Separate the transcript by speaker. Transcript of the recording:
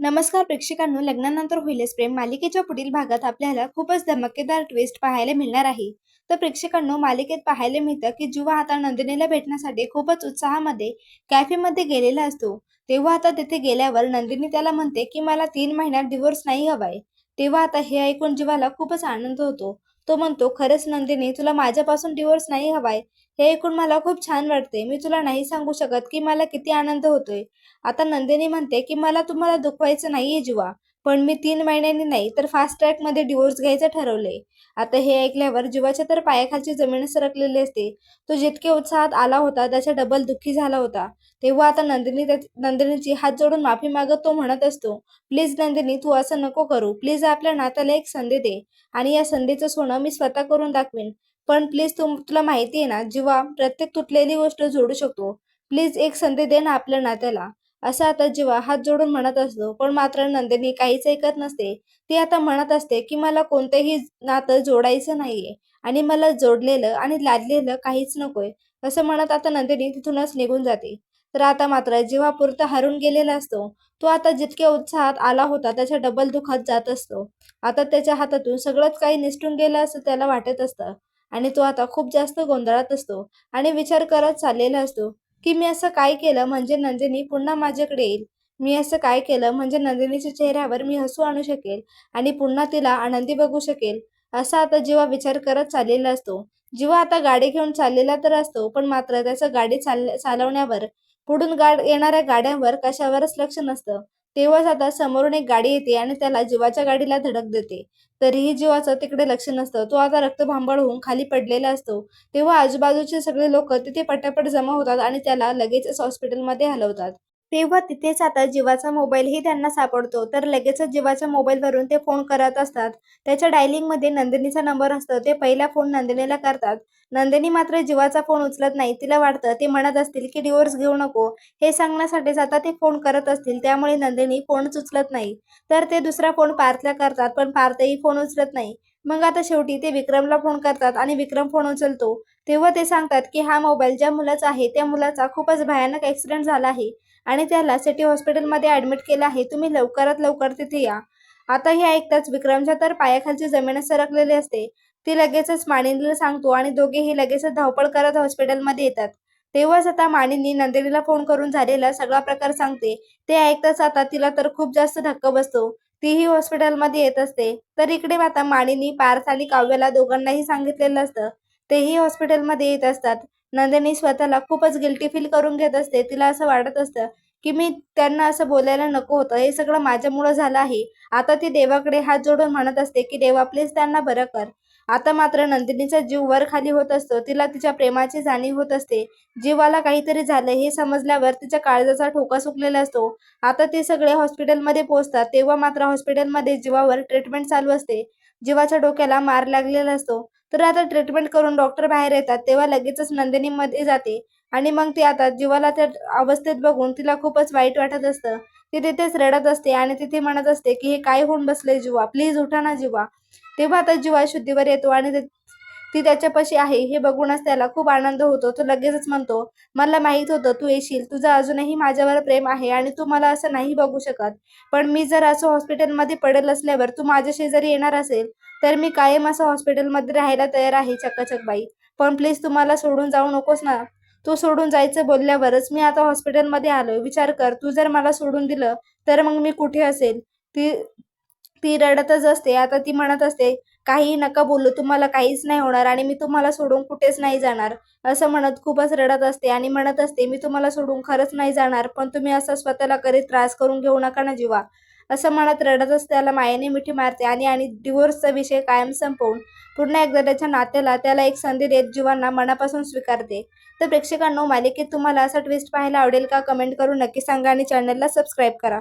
Speaker 1: नमस्कार प्रेक्षकांनो लग्नानंतर होईलच प्रेम मालिकेच्या पुढील भागात आपल्याला खूपच धमाकेदार ट्विस्ट पाहायला मिळणार आहे. तर प्रेक्षकांनो मालिकेत पाहायला मिळतं की जुवा आता नंदिनीला भेटण्यासाठी खूपच उत्साहामध्ये कॅफेमध्ये गेलेला असतो. तेव्हा आता तिथे गेल्यावर नंदिनी त्याला म्हणते की मला तीन महिन्यात डिवोर्स नाही हवाय. तेव्हा आता हे ऐकून जीवाला खूपच आनंद होतो. तो म्हणतो खरंच नंदिनी तुला माझ्यापासून डिवोर्स नाही हवाय. हे ऐकून मला खूप छान वाटते मी तुला नाही सांगू शकत की मला किती आनंद होतोय. आता नंदिनी म्हणते की मला तुम्हाला दुखवायचं नाहीये जीवा. पण मी तीन महिन्यांनी नाही तर फास्ट ट्रॅकमध्ये डिवोर्स घ्यायचं ठरवलंय. आता हे ऐकल्यावर जीवाच्या तर पायाखालची जमीन सरकलेली असते. तो जितके उत्साहात आला होता त्याच्या डबल दुःखी झाला होता. तेव्हा आता नंदिनी नंदिनीची हात जोडून माफी मागत तो म्हणत असतो. प्लीज नंदिनी तू असं नको करू. प्लीज आपल्या नात्याला एक संधी दे. आणि या संधीचं सोनं मी स्वतः करून दाखवेन. पण प्लीज तू तुला माहिती आहे ना जीवा प्रत्येक तुटलेली गोष्ट जोडू शकतो. प्लीज एक संधी दे ना आपल्या नात्याला. असं आता जीवा हात जोडून म्हणत असतो पण मात्र नंदिनी काहीच ऐकत नसते. ती आता म्हणत असते की मला कोणतेही नातं जोडायचं नाहीये आणि मला जोडलेलं आणि लादलेलं काहीच नकोय. असं म्हणत आता नंदिनी तिथूनच निघून जाते. तर आता मात्र जीवा पुरता हरून गेलेला असतो तो आता जितक्या उत्साहात आला होता त्याच्या डबल दुखात जात असतो. आता त्याच्या हातातून सगळंच काही निसटून गेलं असं त्याला वाटत असतं. आणि तो आता खूप जास्त गोंधळात असतो आणि विचार करत चाललेला असतो की मी असं काय केलं म्हणजे नंदिनी पुन्हा माझ्याकडे येईल. मी असं काय केलं म्हणजे नंदिनीच्या चेहऱ्यावर मी हसू आणू शकेल आणि पुन्हा तिला आनंदी बघू शकेल. असा आता जीवा विचार करत चाललेला असतो. जीवा आता गाडी घेऊन चाललेला तर असतो पण मात्र त्याचं गाडी चाल चालवण्यावर पुढून गाड येणाऱ्या गाड्यांवर कशावरच लक्ष नसतं. तेव्हाच आता समोरून एक गाडी येते आणि त्याला जीवाच्या गाडीला धडक देते. तरीही जीवाचं तिकडे लक्ष नसतं. तो आता रक्तभांबाळ होऊन खाली पडलेला असतो. तेव्हा आजूबाजूचे सगळे लोक तिथे पटापट जमा होतात आणि त्याला लगेचच हॉस्पिटलमध्ये हलवतात. तेव्हा तिथेच आता जीवाचा मोबाईलही त्यांना सापडतो. तर लगेचच जीवाच्या मोबाईलवरून ते फोन करत असतात. त्याच्या डायलिंगमध्ये नंदिनीचा नंबर असतो. ते पहिला फोन नंदिनीला करतात. नंदिनी मात्र जीवाचा फोन उचलत नाही. तिला वाटतं ते म्हणत असतील की डिवोर्स घेऊ नको. हे सांगण्यासाठीच आता ते फोन करत असतील. त्यामुळे नंदिनी फोनच उचलत नाही. तर ते दुसरा फोन पार्थला करतात पण पार्थही फोन उचलत नाही. मग आता शेवटी ते विक्रमला फोन करतात आणि विक्रम फोन उचलतो. तेव्हा ते सांगतात की हा मोबाईल ज्या मुलाचा आहे त्या मुलाचा खूपच भयानक ॲक्सिडेंट झाला आहे आणि त्याला सिटी हॉस्पिटलमध्ये ऍडमिट केलं आहे. तुम्ही लवकरात लवकर तिथे या. आता हे ऐकताच विक्रमच्या तर पायाखालची जमीन सरकलेली असते. ती लगेचच मानिनीला सांगतो आणि दोघेही लगेचच धावपळ करत हॉस्पिटलमध्ये येतात. तेव्हाच आता माणिनी नंदिनीला फोन करून झालेला सगळा प्रकार सांगते. ते ऐकताच आता तिला तर खूप जास्त धक्का बसतो. तीही हॉस्पिटलमध्ये येत असते. तर इकडे आता माणिनी पार्थ आणि काव्याला दोघांनाही सांगितलेलं असतं. तेही हॉस्पिटलमध्ये येत असतात. नंदिनी स्वतःला खूपच गिल्टी फील करून घेत असते. तिला असं वाटत असतं की मी त्यांना असं बोलायला नको होतं. हे सगळं माझ्यामुळं झालं आहे. आता ती देवाकडे हात जोडून म्हणत असते की देवा प्लीज त्यांना बरं कर. आता मात्र नंदिनीचा जीव वर खाली होत असतो. तिला तिच्या प्रेमाची जाणीव होत असते. जीवाला काहीतरी झालं हे समजल्यावर तिच्या काळजाचा ठोका सुकलेला असतो. आता ते सगळे हॉस्पिटलमध्ये पोहोचतात. तेव्हा मात्र हॉस्पिटलमध्ये जीवावर ट्रीटमेंट चालू असते. जीवाच्या डोक्याला मार लागलेला असतो. तर आता ट्रीटमेंट करून डॉक्टर बाहेर येतात तेव्हा लगेचच नंदिनी मध्ये जाते. आणि मग ती आता जीवाला त्या अवस्थेत बघून तिला खूपच वाईट वाटत असतं. ती तिथेच रडत असते आणि तिथे म्हणत असते की हे काय होऊन बसलंय जीवा? प्लीज उठा ना जीवा. तेव्हा आता जीवा शुद्धीवर येतो आणि ती त्याच्यापाशी आहे. हे बघूनच त्याला खूप आनंद होतो. तो लगेचच म्हणतो मला माहीत होतं तू येशील. तुझं अजूनही माझ्यावर प्रेम आहे आणि तू मला असं नाही बघू शकत. पण मी जर असं हॉस्पिटलमध्ये पडेल असल्यावर तू माझ्या शेजारी येणार असेल तर मी कायम असं हॉस्पिटलमध्ये राहायला तयार आहे चक्काचक बाई. पण प्लीज तुम्हाला सोडून जाऊ नकोस ना. तू सोडून जायचं बोलल्यावरच मी आता हॉस्पिटलमध्ये आलोय. विचार कर तू जर मला सोडून दिलं तर मग मी कुठे असेल? ती ती रडतच असते. आता ती म्हणत असते काही नका बोलू तुम्हाला काहीच नाही होणार आणि मी तुम्हाला सोडून कुठेच नाही जाणार. असं म्हणत खूपच रडत असते आणि म्हणत असते मी तुम्हाला सोडून खरंच नाही जाणार पण तुम्ही असं स्वतःला करीत त्रास करून घेऊ नका ना जीवा. असं म्हणत रडतच त्याला मायेने मिठी मारते आणि आणि डिवोर्सचा विषय कायम संपवून पुन्हा एकदा त्याच्या नात्याला त्याला एक संधी देत जीवांना मनापासून स्वीकारते. तर प्रेक्षकांनो मालिकेत तुम्हाला असा ट्विस्ट पाहायला आवडेल का? कमेंट करून नक्की सांगा आणि चॅनलला सबस्क्राईब करा.